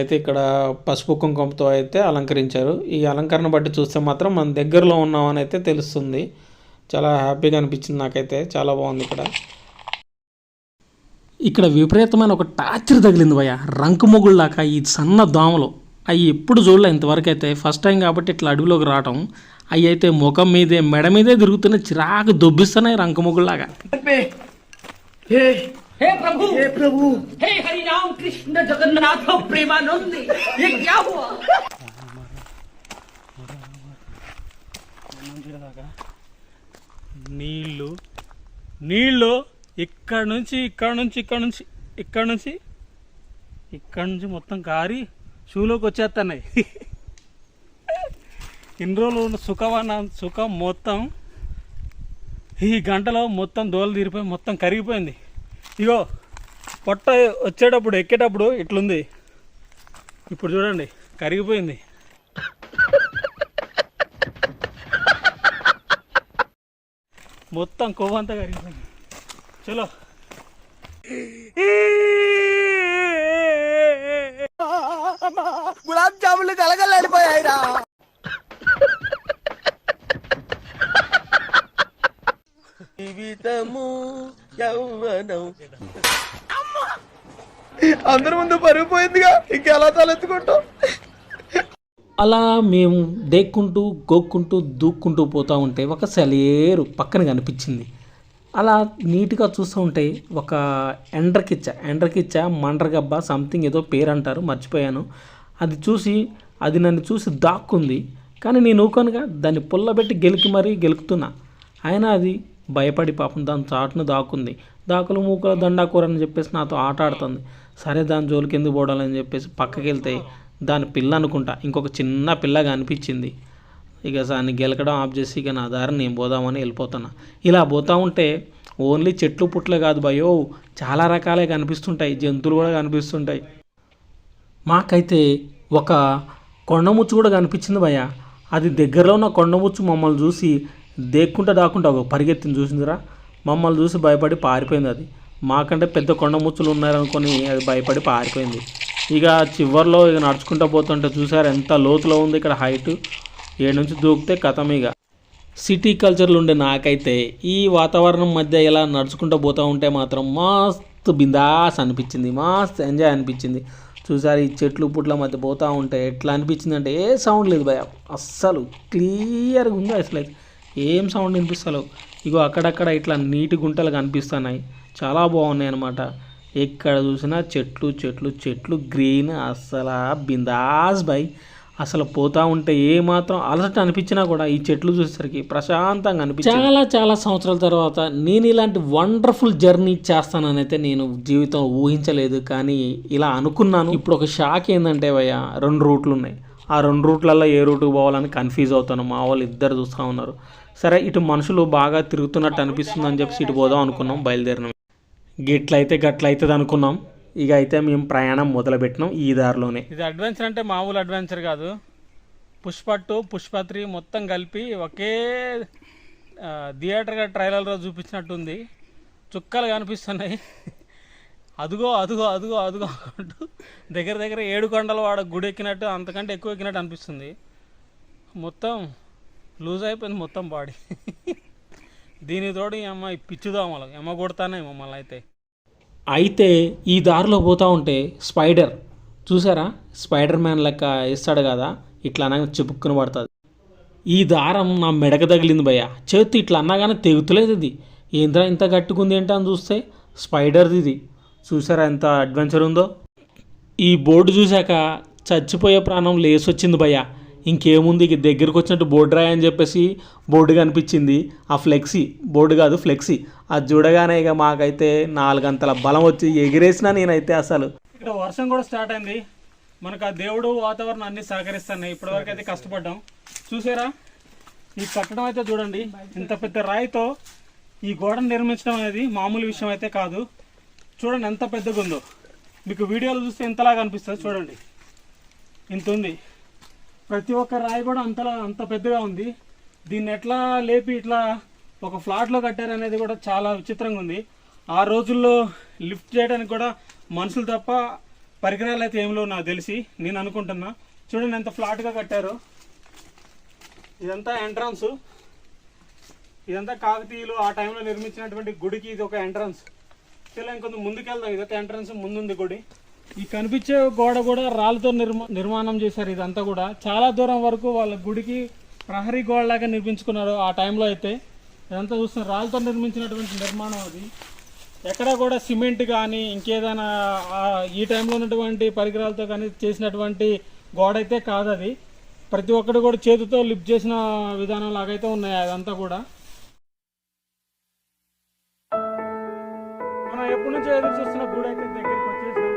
అయితే ఇక్కడ పసుపు కుంకుమతో అయితే అలంకరించారు. ఈ అలంకరణ బట్టి చూస్తే మాత్రం మన దగ్గరలో ఉన్నామని అయితే తెలుస్తుంది. చాలా హ్యాపీగా అనిపించింది నాకైతే. చాలా బాగుంది ఇక్కడ. ఇక్కడ విపరీతమైన ఒక టార్చర్ తగిలింది భయ్య. రంకు మొగుళ్ళాక ఈ సన్న దోమలు అవి ఎప్పుడు చూడలే ఇంతవరకు అయితే. ఫస్ట్ టైం కాబట్టి ఇట్లా అడవిలోకి రావటం. అవి అయితే ముఖం మీదే మెడ మీదే తిరుగుతున్నాయి చిరాకు దొబ్బిస్తున్నాయి రంకు మొగుళ్ళలాగా. हे प्रभु हे प्रभु हे हरि राम कृष्ण जगन्नाथ प्रेमानंद ये क्या हुआ నీళ్ళు నీళ్ళు ఇక్కడ నుంచి ఇక్కడ నుంచి ఇక్కడ నుంచి ఇక్కడ నుంచి ఇక్కడ నుంచి మొత్తం కారి షూలోకి వచ్చేస్తున్నాయి ఇన్ని రోజులు ఉన్న సుఖవన సుఖం మొత్తం ఈ గంటలో మొత్తం దోలు తీరిపోయి మొత్తం కరిగిపోయింది ఇగో పొట్ట వచ్చేటప్పుడు ఎక్కేటప్పుడు ఇట్లుంది. ఇప్పుడు చూడండి కరిగిపోయింది. మొత్తం కొవ్వంతా కరిగిపోయింది. చలో. గులాబ్ జాములు కలగలడిపోయాయిరా జీవితము అందరి ముందు పరుగుపోయిందిగా ఇంకెలా తలెత్తుకుంటాం? అలా మేము దేక్కుంటూ గోక్కుంటూ దూక్కుంటూ పోతూ ఉంటే ఒక సెలయేరు పక్కన కనిపించింది. అలా నీట్గా చూస్తూ ఉంటే ఒక ఎండ్రకిచ్చ ఎండ్రకిచ్చ మండ్రగబ్బ సంథింగ్ ఏదో పేరు అంటారు మర్చిపోయాను. అది చూసి అది నన్ను చూసి దాక్కుంది. కానీ నేను ఊకొనగా దాన్ని పుల్లబెట్టి గెలికి మరీ గెలుకుతున్నా. అయినా అది భయపడి పాపం దాని చాటును దాక్కుంది. దాకులు మూకల దండాకూర అని చెప్పేసి నాతో ఆట ఆడుతుంది సరే దాని జోలికి ఎందుకు పోవడాలని చెప్పేసి పక్కకి వెళ్తే దాని పిల్ల అనుకుంటా. ఇంకొక చిన్న పిల్లగా అనిపించింది. ఇక దాన్ని గెలకడం ఆఫ్ చేసి ఇక నా దారి నేను పోదామని వెళ్ళిపోతున్నా. ఇలా పోతా ఉంటే ఓన్లీ చెట్లు పుట్లే కాదు భయో చాలా రకాలే కనిపిస్తుంటాయి. జంతువులు కూడా కనిపిస్తుంటాయి. మాకైతే ఒక కొండముచ్చు కూడా కనిపించింది భయ్య. అది దగ్గరలో ఉన్న కొండముచ్చు మమ్మల్ని చూసి దేక్కుంటా దాక్కుంటా ఒక పరిగెత్తిని చూసిందిరా. మమ్మల్ని చూసి భయపడి పారిపోయింది అది. మాకంటే పెద్ద కొండ ముచ్చులు ఉన్నారనుకొని అది భయపడి పారిపోయింది. ఇక చివర్లో ఇక నడుచుకుంటూ పోతుంటే చూసారు ఎంత లోతులో ఉంది ఇక్కడ హైట్. ఏడు నుంచి దూకితే కథం ఇక. సిటీ కల్చర్లు ఉండే నాకైతే ఈ వాతావరణం మధ్య ఇలా నడుచుకుంటూ పోతూ ఉంటే మాత్రం మస్తు బిందాస్ అనిపించింది. మస్తు ఎంజాయ్ అనిపించింది. చూసారు ఈ చెట్లు పుట్ల మధ్య పోతూ ఉంటే ఎట్లా అనిపించింది అంటే ఏ సౌండ్ లేదు భయ. అస్సలు క్లియర్గా ఉంది అసలు అయితే. ఏం సౌండ్ వినిపిస్తలేవు. ఇగో అక్కడక్కడ ఇట్లా నీటి గుంటలు కనిపిస్తున్నాయి. చాలా బాగున్నాయి అనమాట ఎక్కడ చూసినా చెట్లు చెట్లు చెట్లు గ్రీన్ అసలు బిందాస్ బై. అసలు పోతా ఉంటే ఏ మాత్రం అలసట అనిపించినా కూడా ఈ చెట్లు చూసేసరికి ప్రశాంతంగా అనిపించింది. చాలా చాలా సంవత్సరాల తర్వాత నేను ఇలాంటి వండర్ఫుల్ జర్నీ చేస్తానని అయితే నేను జీవితం ఊహించలేదు. కానీ ఇలా అనుకున్నాను. ఇప్పుడు ఒక షాక్ ఏంటంటే భయ్య రెండు రూట్లు ఉన్నాయి. ఆ రెండు రూట్లలో ఏ రూట్కి పోవాలని కన్ఫ్యూజ్ అవుతాను. మా వాళ్ళు ఇద్దరు చూస్తూ ఉన్నారు. సరే ఇటు మనుషులు బాగా తిరుగుతున్నట్టు అనిపిస్తుంది అని చెప్పి ఇటు పోదాం అనుకున్నాం బయలుదేరినాం. గిట్లయితే గట్లయితుంది అనుకున్నాం. ఇక అయితే మేము ప్రయాణం మొదలుపెట్టినాం ఈ దారిలోనే. ఇది అడ్వెంచర్ అంటే మామూలు అడ్వెంచర్ కాదు. పుష్ప టూ పుష్ప త్రీ మొత్తం కలిపి ఒకే థియేటర్గా ట్రైలర్లో చూపించినట్టుంది. చుక్కలు కనిపిస్తున్నాయి. అదుగో అదుగో అదుగో అదుగో అంటూ దగ్గర దగ్గర ఏడు కొండలు వాడ గుడి ఎక్కినట్టు అంతకంటే ఎక్కువ ఎక్కినట్టు అనిపిస్తుంది. మొత్తం లూజ్ అయిపోయింది మొత్తం బాడీ. దీని తోడు ఈ అమ్మాయి ఈ ఎమ్మ కొడతానే మమ్మల్ని అయితే. అయితే ఈ దారిలో పోతూ ఉంటే స్పైడర్ చూసారా? స్పైడర్ మ్యాన్ లెక్క వేస్తాడు కదా ఇట్లా అనగా చెప్పుకుని పడుతుంది. ఈ దారం నా మెడక తగిలింది భయ్య. చేతి ఇట్లా అన్నాగానే తెగుతలేదు ఇది. ఏంద్రా ఇంత గట్టుకుంది ఏంటని అని చూస్తే స్పైడర్ది ఇది. చూసారా ఎంత అడ్వెంచర్ ఉందో? ఈ బోర్డు చూశాక చచ్చిపోయే ప్రాణం లేసొచ్చింది భయ్య. ఇంకేముంది ఇక దగ్గరికి వచ్చినట్టు బోర్డు రాయి అని చెప్పేసి బోర్డు కనిపించింది. ఆ ఫ్లెక్సీ బోర్డు కాదు ఫ్లెక్సీ. అది చూడగానే ఇక మాకైతే నాలుగంతల బలం వచ్చి ఎగిరేసినా నేనైతే అసలు. ఇక్కడ వర్షం కూడా స్టార్ట్ అయింది. మనకు ఆ దేవుడు వాతావరణం అన్ని సహకరిస్తున్నాయి. ఇప్పటివరకు అయితే కష్టపడ్డాం. చూసారా? ఈ కట్టడం అయితే చూడండి. ఇంత పెద్ద రాయితో ఈ గోడను నిర్మించడం అనేది మామూలు విషయం అయితే కాదు. చూడండి ఎంత పెద్దగా ఉందో. మీకు వీడియోలో చూస్తే ఎంతలాగా అనిపిస్తుంది చూడండి. ఇంత ఉంది. ప్రతి ఒక్క రాయి కూడా అంతలా అంత పెద్దగా ఉంది. దీన్ని ఎట్లా లేపి ఇట్లా ఒక ఫ్లాట్లో కట్టారనేది కూడా చాలా విచిత్రంగా ఉంది. ఆ రోజుల్లో లిఫ్ట్ చేయడానికి కూడా మనుషులు తప్ప పరికరాలు అయితే ఏమిలో నాకు తెలిసి. నేను అనుకుంటున్నా. చూడండి ఎంత ఫ్లాట్గా కట్టారు. ఇదంతా ఎంట్రన్స్ ఇదంతా కాకతీయులు ఆ టైంలో నిర్మించినటువంటి గుడికి ఇది ఒక ఎంట్రన్స్ ఇలా ఇంకొంత ముందుకెళ్దాం. ఇదైతే ఎంట్రన్స్ ముందుంది గుడి. ఈ కనిపించే గోడ కూడా రాళ్ళతో నిర్మా నిర్మాణం చేశారు ఇదంతా కూడా. చాలా దూరం వరకు వాళ్ళ గుడికి ప్రహరీ గోడలాగా నిర్మించుకున్నారు ఆ టైంలో అయితే. ఇదంతా చూస్తున్నారు రాళ్ళతో నిర్మించినటువంటి నిర్మాణం అది. ఎక్కడ కూడా సిమెంట్ కానీ ఇంకేదైనా ఈ టైంలో ఉన్నటువంటి పరికరాలతో కానీ చేసినటువంటి గోడ అయితే కాదు అది ప్రతి ఒక్కటి కూడా చేతితో లిఫ్ట్ చేసిన విధానం లాగైతే ఉన్నాయి అదంతా కూడా. ఎప్పటి నుంచో ఎదురు చూస్తున్న గూడైతే దగ్గరికి వచ్చేసి